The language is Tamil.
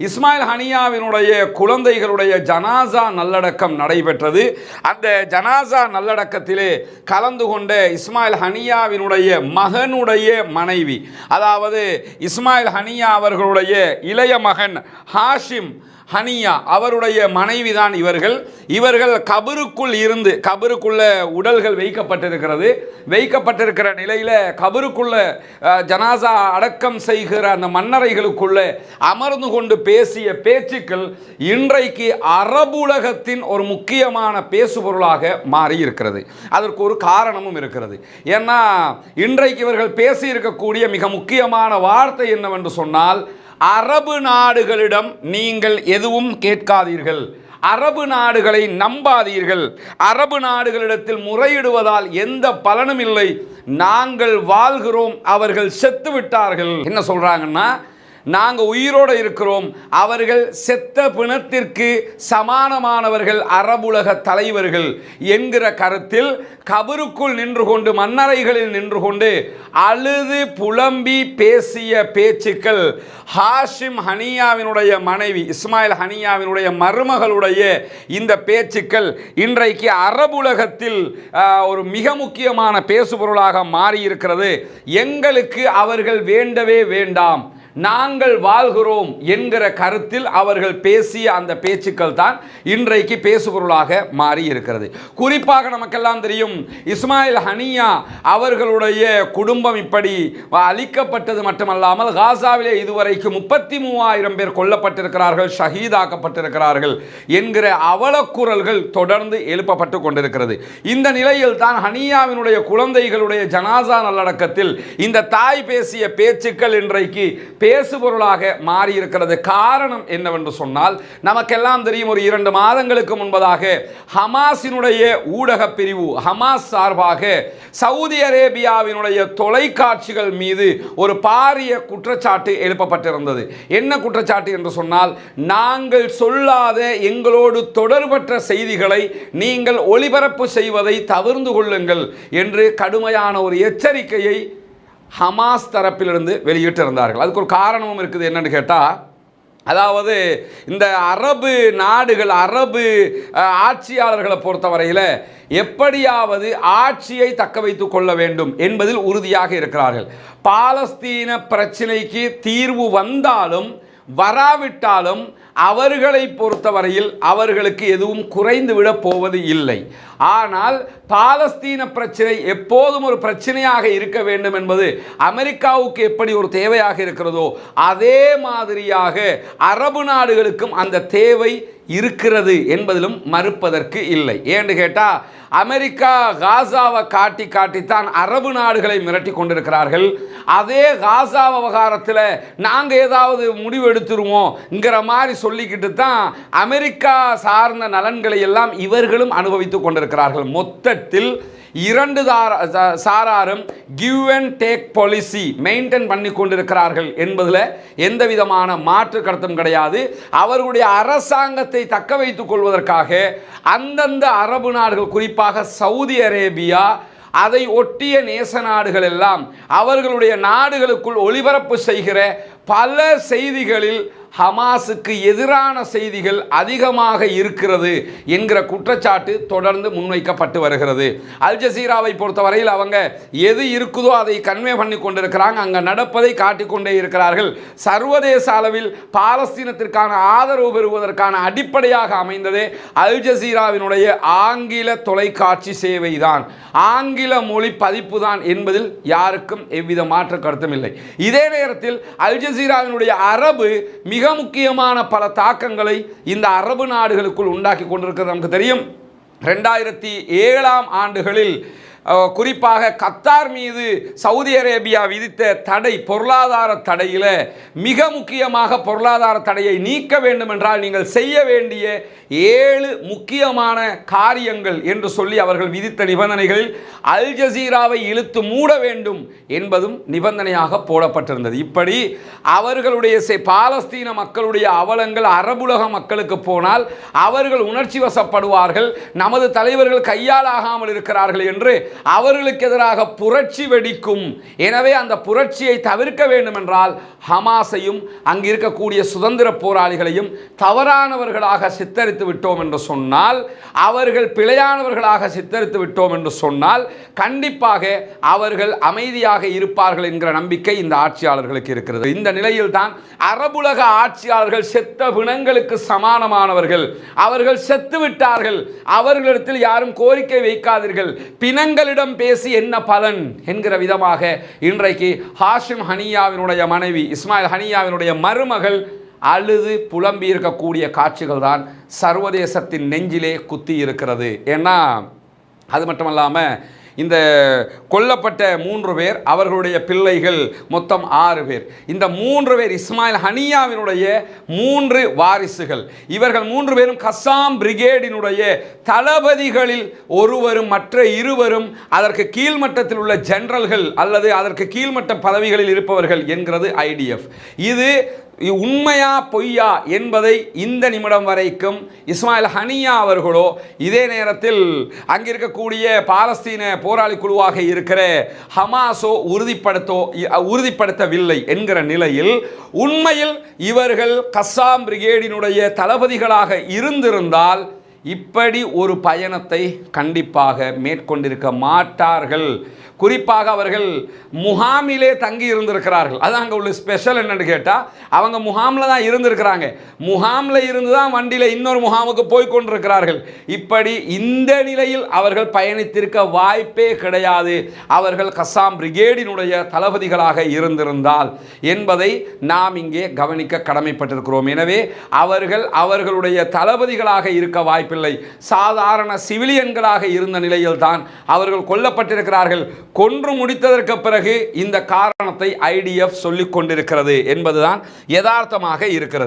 இஸ்மாயில் ஹனியாவினுடைய குழந்தைகளுடைய ஜனாசா நல்லடக்கம் நடைபெற்றது. அந்த ஜனாசா நல்லடக்கத்திலே கலந்து கொண்ட இஸ்மாயில் ஹனியாவினுடைய மகனுடைய மனைவி அதாவது இஸ்மாயில் ஹனியா அவர்களுடைய இளைய மகன் ஹாஷிம் ஹனியா அவருடைய மனைவி தான் இவர்கள். இவர்கள் கபருக்குள் இருந்து கபருக்குள்ள உடல்கள் வைக்கப்பட்டிருக்கிறது. வைக்கப்பட்டிருக்கிற நிலையில் கபருக்குள்ள ஜனாசா அடக்கம் செய்கிற அந்த மன்னரைகளுக்குள்ளே அமர்ந்து கொண்டு பேசிய பேச்சுக்கள் இன்றைக்கு அரபுலகத்தின் ஒரு முக்கியமான பேசுபொருளாக மாறி இருக்கிறது அதற்கு ஒரு காரணமும் இருக்கிறது. ஏன்னா இன்றைக்கு இவர்கள் பேசியிருக்கக்கூடிய மிக முக்கியமான வார்த்தை என்னவென்று சொன்னால் அரபு நாடுகளிடம் நீங்கள் எதுவும் கேட்காதீர்கள். அரபு நாடுகளை நம்பாதீர்கள். அரபு நாடுகளிடத்தில் முறையிடுவதால் எந்த பலனும் இல்லை நாங்கள் வாழ்கிறோம் அவர்கள் செத்து விட்டார்கள் என்ன சொல்றாங்கன்னா நாங்கள் உயிரோடு இருக்கிறோம். அவர்கள் செத்த பிணத்திற்கு சமானமானவர்கள் அரபுலக தலைவர்கள் என்கிற கருத்தில் கபருக்குள் நின்று கொண்டு மன்னரைகளில் நின்று கொண்டு அழுது புலம்பி பேசிய பேச்சுக்கள் ஹாஷிம் ஹனியாவினுடைய மனைவி இஸ்மாயில் ஹனியாவினுடைய மருமகளுடைய இந்த பேச்சுக்கள் இன்றைக்கு அரபுலகத்தில் ஒரு மிக முக்கியமான பேசுபொருளாக மாறியிருக்கிறது. எங்களுக்கு அவர்கள் வேண்டவே வேண்டாம். நாங்கள் வாழ்கிறோம் என்கிற கருத்தில் அவர்கள் பேசிய அந்த பேச்சுக்கள் தான் இன்றைக்கு பேசுபொருளாக மாறி இருக்கிறது. குறிப்பாக நமக்கெல்லாம் தெரியும் இஸ்மாயில் ஹனியா அவர்களுடைய குடும்பம் இப்படி அழிக்கப்பட்டது மட்டுமல்லாமல் காசாவிலே இதுவரைக்கும் முப்பத்தி மூவாயிரம் பேர் கொல்லப்பட்டிருக்கிறார்கள் ஷஹீதாக்கப்பட்டிருக்கிறார்கள் என்கிற அவலக்குரல்கள் தொடர்ந்து எழுப்பப்பட்டு கொண்டிருக்கிறது. இந்த நிலையில் தான் ஹனியாவினுடைய குழந்தைகளுடைய ஜனாசா நல்லடக்கத்தில் இந்த தாய் பேசிய பேச்சுக்கள் இன்றைக்கு பேசுபொருளாக மாறி இருக்கிறது காரணம் என்னவென்று சொன்னால் நமக்கெல்லாம் தெரியும் ஒரு இரண்டு மாதங்களுக்கு முன்பதாக ஹமாஸினுடைய ஊடக பிரிவு ஹமாஸ் சார்பாக சவுதி அரேபியாவினுடைய தொலைக்காட்சிகள் மீது ஒரு பாரிய குற்றச்சாட்டு எழுப்பப்பட்டிருந்தது. என்ன குற்றச்சாட்டு என்று சொன்னால் நாங்கள் சொல்லாத எங்களோடு தொடர்பற்ற செய்திகளை நீங்கள் ஒளிபரப்பு செய்வதை தவிர்ந்து கொள்ளுங்கள் என்று கடுமையான ஒரு எச்சரிக்கையை ஹமாஸ் தரப்பிலிருந்து வெளியிட்டிருந்தார்கள். அதுக்கு ஒரு காரணமும் இருக்குது என்னன்னு கேட்டால் அதாவது இந்த அரபு நாடுகள் அரபு ஆட்சியாளர்களை பொறுத்தவரையில் எப்படியாவது ஆட்சியை தக்க வைத்துக் கொள்ள வேண்டும் என்பதில் உறுதியாக இருக்கிறார்கள். பாலஸ்தீன பிரச்சினைக்கு தீர்வு வந்தாலும் வராவிட்டாலும் அவர்களை பொறுத்தவரையில் அவர்களுக்கு எதுவும் குறைந்து விட போவது இல்லை. ஆனால் பாலஸ்தீன பிரச்சனை எப்போதும் ஒரு பிரச்சனையாக இருக்க வேண்டும் என்பது அமெரிக்காவுக்கு எப்படி ஒரு தேவையாக இருக்கிறதோ அதே மாதிரியாக அரபு நாடுகளுக்கும் அந்த தேவை இருக்கிறது என்பதிலும் மறுப்பதற்கு இல்லை. ஏன்னு கேட்டால் அமெரிக்கா காசாவை காட்டி காட்டித்தான் அரபு நாடுகளை மிரட்டி கொண்டிருக்கிறார்கள். அதே காசா விவகாரத்தில் நாங்கள் ஏதாவது முடிவு எடுத்துருவோம்ங்கிற மாதிரி சொல்லிக்கிட்டு தான் அமெரிக்கா சார்ந்த நலன்களை எல்லாம் இவர்களும் அனுபவித்துக் கொண்டிருக்கிறார்கள். மொத்தத்தில் இரண்டு சா- சாராரும் give and take policy maintain பண்ணி கொண்டிருக்கிறார்கள் என்பதில் எந்த விதமான மாற்று கருத்தும் கிடையாது. அவர்களுடைய அரசாங்கத்தை தக்க வைத்துக் கொள்வதற்காக அந்தந்த அரபு நாடுகள் குறிப்பாக சவுதி அரேபியா அதை ஒட்டிய நேச நாடுகள் எல்லாம் அவர்களுடைய நாடுகளுக்குள் ஒளிபரப்பு செய்கிற பல செய்திகளில் ஹமாஸுக்கு எதிரான செய்திகள் அதிகமாக இருக்கிறது என்கிற குற்றச்சாட்டு தொடர்ந்து முன்வைக்கப்பட்டு வருகிறது. அல் ஜசீராவை பொறுத்தவரையில் அவங்க எது இருக்குதோ அதை கன்வே பண்ணி கொண்டிருக்கிறாங்க. அங்கே நடப்பதை காட்டிக்கொண்டே இருக்கிறார்கள். சர்வதேச அளவில் பாலஸ்தீனத்திற்கான ஆதரவு பெறுவதற்கான அடிப்படையாக அமைந்ததே அல் ஜசீராவினுடைய ஆங்கில தொலைக்காட்சி சேவைதான். ஆங்கில மொழி பதிப்பு தான் என்பதில் யாருக்கும் எவ்வித மாற்று கருத்தும் இல்லை. இதே நேரத்தில் அல் ஜசீராவினுடைய அரபு மிக முக்கியமான பல தாக்கங்களை இந்த அரபு நாடுகளுக்குள் உண்டாக்கி கொண்டிருக்கிறது. நமக்கு தெரியும் ரெண்டாயிரத்தி ஏழாம் ஆண்டுகளில் குறிப்பாக கத்தார் மீது சவுதி அரேபியா விதித்த தடை பொருளாதார தடையில் மிக முக்கியமாக பொருளாதார தடையை நீக்க வேண்டும் என்றால் நீங்கள் செய்ய வேண்டிய ஏழு முக்கியமான காரியங்கள் என்று சொல்லி அவர்கள் விதித்த நிபந்தனைகளில் அல் ஜசீராவை இழுத்து மூட வேண்டும் என்பதும் நிபந்தனையாக போடப்பட்டிருந்தது. இப்படி அவர்களுடைய செ- பாலஸ்தீன மக்களுடைய அவலங்கள் அரபுலக மக்களுக்கு போனால் அவர்கள் உணர்ச்சி வசப்படுவார்கள் நமது தலைவர்கள் கையாலாகாமல் இருக்கிறார்கள் என்று அவர்களுக்கு எதிராக புரட்சி வெடிக்கும். எனவே அந்த புரட்சியை தவிர்க்க வேண்டும் என்றால் ஹமாஸையும் அங்கு இருக்கக்கூடிய சுதந்திர போராளிகளையும் தவறானவர்களாக சித்தரித்து விட்டோம் என்று சொன்னால் அவர்கள் பிழையானவர்களாக சித்தரித்து விட்டோம் என்று சொன்னால் கண்டிப்பாக அவர்கள் அமைதியாக இருப்பார்கள் என்கிற நம்பிக்கை இந்த ஆட்சியாளர்களுக்கு இருக்கிறது. இந்த நிலையில் தான் அரபுலக ஆட்சியாளர்கள் செத்த பிணங்களுக்கு சமானமானவர்கள். அவர்கள் செத்து விட்டார்கள் அவர்களிடத்தில் யாரும் கோரிக்கை வைக்காதீர்கள். பிணங்கள் பிணங்களிடம் பேசி என்ன பலன் என்கிற விதமாக இன்றைக்கு ஹாஷிம் ஹனியாவினுடைய மனைவி இஸ்மாயில் ஹனியாவினுடைய மருமகள் அழுது புலம்பி இருக்கக்கூடிய காட்சிகள் தான் சர்வதேசத்தின் நெஞ்சிலே குத்தி இருக்கிறது. ஏன்னா அது மட்டும் இல்லாமல் இந்த கொல்லப்பட்ட மூன்று பேர் அவர்களுடைய பிள்ளைகள் மொத்தம் ஆறு பேர். இந்த மூன்று பேர் இஸ்மாயில் ஹனியாவினுடைய மூன்று வாரிசுகள். இவர்கள் மூன்று பேரும் கசாம் பிரிகேடினுடைய தளபதிகளில் ஒருவரும் மற்ற இருவரும் அதற்கு கீழ்மட்டத்தில் உள்ள ஜெனரல்கள் அல்லது அதற்கு கீழ்மட்ட பதவிகளில் இருப்பவர்கள் என்கிறது ஐடிஎஃப் இது உண்மையா பொய்யா என்பதை இந்த நிமிடம் வரைக்கும் இஸ்மாயில் ஹனியா அவர்களோ இதே நேரத்தில் அங்கிருக்கக்கூடிய பாலஸ்தீன போராளி குழுவாக இருக்கிற ஹமாஸோ உறுதிப்படுத்தோ உறுதிப்படுத்தவில்லை என்கிற நிலையில் உண்மையில் இவர்கள் கஸ்ஸாம் பிரிகேடினுடைய தளபதிகளாக இருந்திருந்தால் இப்படி ஒரு பயணத்தை கண்டிப்பாக மேற்கொண்டிருக்க மாட்டார்கள். குறிப்பாக அவர்கள் முகாமிலே தங்கி இருந்திருக்கிறார்கள். அது அங்கே உள்ள ஸ்பெஷல் என்னன்னு கேட்டால் அவங்க முகாமில் தான் இருந்திருக்கிறாங்க. முகாமில் இருந்து தான் வண்டியில் இன்னொரு முகாமுக்கு போய் கொண்டிருக்கிறார்கள். இப்படி இந்த நிலையில் அவர்கள் பயணித்திருக்க வாய்ப்பே கிடையாது. அவர்கள் கசாம் பிரிகேடினுடைய தளபதிகளாக இருந்திருந்தால் என்பதை நாம் இங்கே கவனிக்க கடமைப்பட்டிருக்கிறோம். எனவே அவர்கள் அவர்களுடைய தளபதிகளாக இருக்க கொல்லப்படவில்லை சாதாரண சிவிலியன்களாக இருந்த நிலையில்தான் அவர்கள் கொல்லப்பட்டிருக்கிறார்கள். கொன்று முடித்ததற்கு பிறகு இந்த காரணத்தை ஐடிஎஃப் சொல்லிக் கொண்டிருக்கிறது என்பதுதான் யதார்த்தமாக இருக்கிறது.